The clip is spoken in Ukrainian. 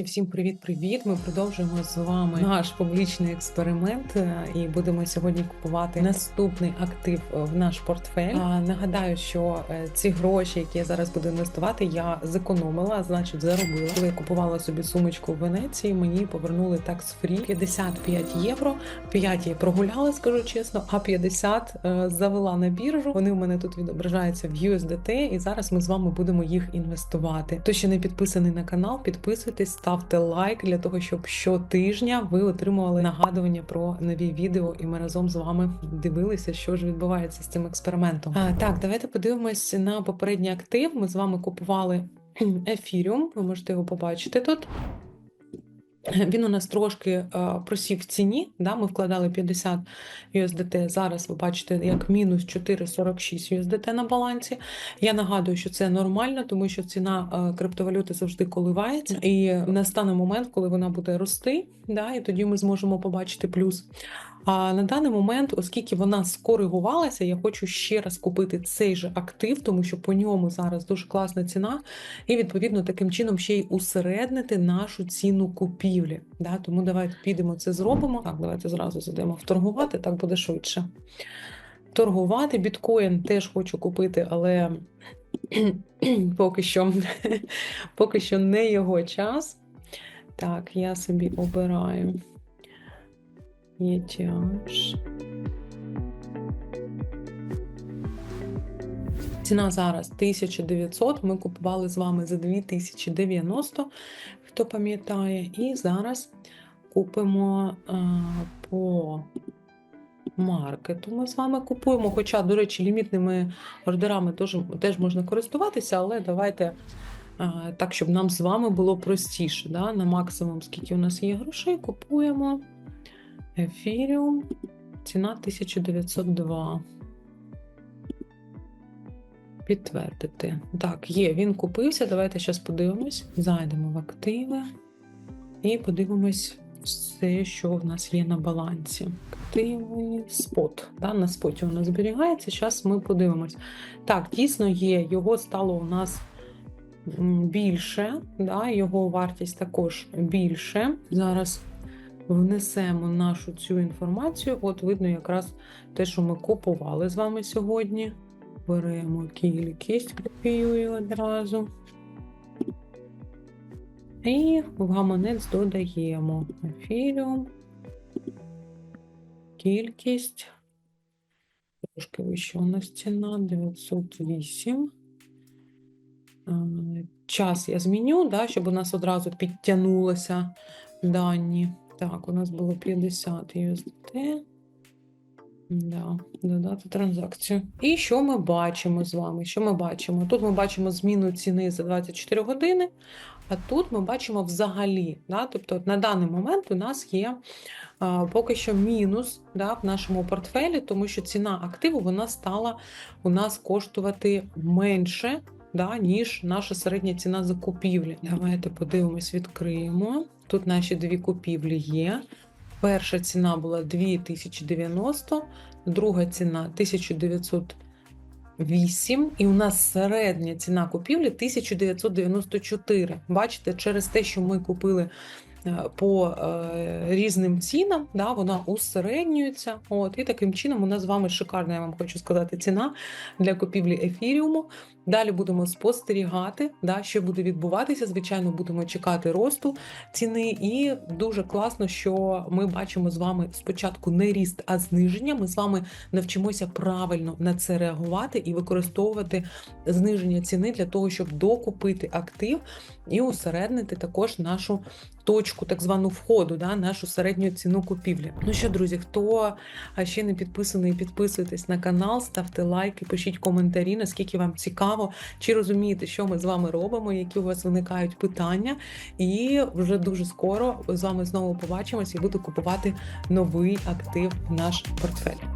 Друзі, всім привіт-привіт! Ми продовжуємо з вами наш публічний експеримент е, і будемо сьогодні купувати наступний актив в наш портфель. А, Нагадаю, що е, ці гроші, які я зараз буду інвестувати, я зекономила, значить заробила. Коли я купувала собі сумочку в Венеції, мені повернули такс фрі 55 євро. 5 я прогуляла, скажу чесно, а 50 е, завела на біржу. Вони в мене тут відображаються в USDT, і зараз ми з вами будемо їх інвестувати. Хто ще не підписаний на канал, підписуйтесь, ставте лайк для того, щоб щотижня ви отримували нагадування про нові відео, і ми разом з вами дивилися, що ж відбувається з цим експериментом. А, так, давайте подивимось на попередній актив. Ми з вами купували ефіріум. Ви можете його побачити тут. Він у нас трошки е, просів в ціні. Да? Ми вкладали 50 USDT. Зараз ви бачите, як мінус 4,46 USDT на балансі. Я нагадую, що це нормально, тому що ціна е, криптовалюти завжди коливається, і настане момент, коли вона буде рости, да? і тоді ми зможемо побачити плюс. А на даний момент, оскільки вона скоригувалася, я хочу ще раз купити цей же актив, тому що по ньому зараз дуже класна ціна, і відповідно таким чином ще й усереднити нашу ціну купівлі. Да? Тому давайте підемо це зробимо. Так, давайте зразу зайдемо в торгувати, так буде швидше. Торгувати біткоін теж хочу купити, але поки що, поки що не його час. Так, я собі обираю. ETH. Ціна зараз 1900. Ми купували з вами за 2090, хто пам'ятає. І зараз купимо а, по маркету. Ми з вами купуємо. Хоча, до речі, лімітними ордерами теж, теж можна користуватися, але давайте. а, Так, щоб нам з вами було простіше. Да? На максимум, скільки у нас є грошей, купуємо. Ефіріум. Ціна 1902. Підтвердити. Так, є, він купився. Давайте зараз подивимось. Зайдемо в активи і подивимось все, що в нас є на балансі. Активи, спот. Да, на споті воно зберігається. Зараз ми подивимось. Так, дійсно є, його стало у нас більше, да, його вартість також більше. Зараз внесемо нашу цю інформацію. От видно якраз те, що ми купували з вами сьогодні. Беремо кількість, копіюю одразу. І в гаманець додаємо ефіріум, кількість. Трошки вище у нас ціна 908. Час я зміню, да, щоб у нас одразу підтягнулося дані. Так, у нас було 50 USDT. Да, Додати транзакцію. І що ми бачимо з вами? Що ми бачимо? Тут ми бачимо зміну ціни за 24 години, а тут ми бачимо взагалі. Да? Тобто на даний момент у нас є а, поки що мінус да, в нашому портфелі, тому що ціна активу вона стала у нас коштувати менше, да, ніж наша середня ціна закупівлі. Давайте подивимось, відкриємо. Тут наші дві купівлі є. Перша ціна була 2090, друга ціна 1908, і у нас середня ціна купівлі 1994. Бачите, через те, що ми купили по е, різним цінам, да, вона усереднюється. От, І таким чином у нас з вами шикарна, я вам хочу сказати, ціна для купівлі ефіріуму. Далі будемо спостерігати, да, що буде відбуватися. Звичайно, будемо чекати росту ціни, і дуже класно, що ми бачимо з вами спочатку не ріст, а зниження. Ми з вами навчимося правильно на це реагувати і використовувати зниження ціни для того, щоб докупити актив і усереднити також нашу точку, так звану входу, да, нашу середню ціну купівлі. Ну що, друзі, хто ще не підписаний, підписуйтесь на канал, ставте лайки, пишіть коментарі, наскільки вам цікаво, чи розумієте, що ми з вами робимо, які у вас виникають питання. І вже дуже скоро з вами знову побачимось і буду купувати новий актив в наш портфель.